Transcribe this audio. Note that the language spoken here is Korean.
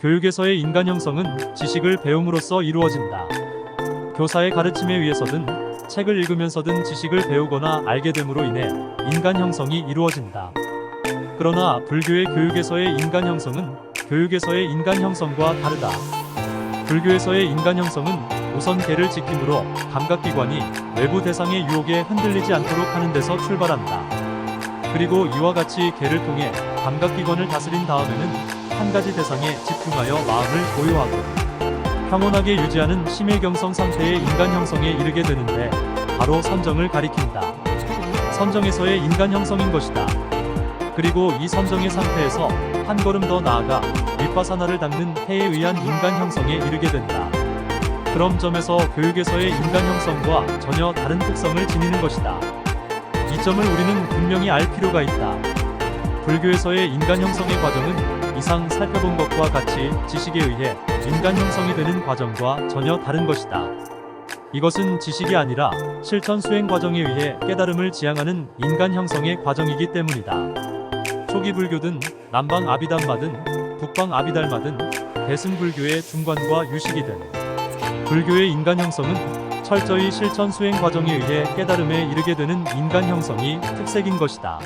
교육에서의 인간 형성은 지식을 배움으로써 이루어진다. 교사의 가르침에 의해서든 책을 읽으면서든 지식을 배우거나 알게 됨으로 인해 인간 형성이 이루어진다. 그러나 불교의 교육에서의 인간 형성은 교육에서의 인간 형성과 다르다. 불교에서의 인간 형성은 우선 개를 지킴으로 감각기관이 외부 대상의 유혹에 흔들리지 않도록 하는 데서 출발한다. 그리고 이와 같이 개를 통해 감각기관을 다스린 다음에는 한 가지 대상에 집중하여 마음을 고요하고 평온하게 유지하는 심일경성 상태의 인간 형성에 이르게 되는데 바로 선정을 가리킨다. 선정에서의 인간 형성인 것이다. 그리고 이 선정의 상태에서 한 걸음 더 나아가 윗바사나를 닦는 해에 의한 인간 형성에 이르게 된다. 그럼 점에서 교육에서의 인간 형성과 전혀 다른 특성을 지니는 것이다. 이 점을 우리는 분명히 알 필요가 있다. 불교에서의 인간 형성의 과정은 이상 살펴본 것과 같이 지식에 의해 인간 형성이 되는 과정과 전혀 다른 것이다. 이것은 지식이 아니라 실천 수행 과정에 의해 깨달음을 지향하는 인간 형성의 과정이기 때문이다. 초기 불교든 남방 아비담마든 북방 아비달마든 대승 불교의 중관과 유식이든 불교의 인간 형성은 철저히 실천 수행 과정에 의해 깨달음에 이르게 되는 인간 형성이 특색인 것이다.